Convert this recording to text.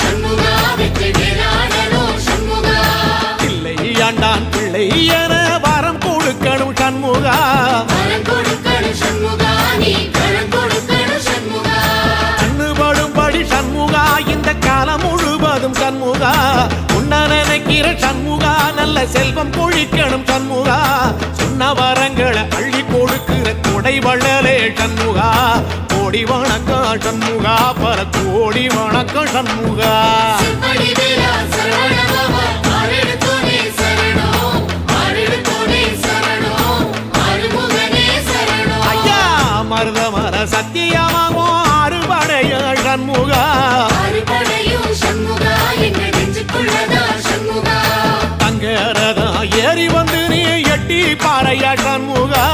சண்முகா. வெற்றி வேலாடணும் சண்முகா. பிள்ளை ஆண்டான் பிள்ளை என வரம் கொடுக்கணும் சண்முகா. கண்ணுபடும்படி சண்முகா இந்த காலம் முழுவதும் சண்முகா. உன்ன நினைக்கிற சண்முகா நல்ல செல்வம் பொழிக்கணும் சண்முகா. சொன்ன வரங்களை அள்ளி கொடுக்கிற கொடை வள்ளலே சண்முகா. கோடி வணக்கம் சண்முகா பல கோடி வணக்கம் சண்முகா. ஐயா மருத மர சத்தியமாகோ அறுபடைய சண்முகா. தங்கரதா ஏறி வந்து நீ எட்டி பாறையா சண்முகா.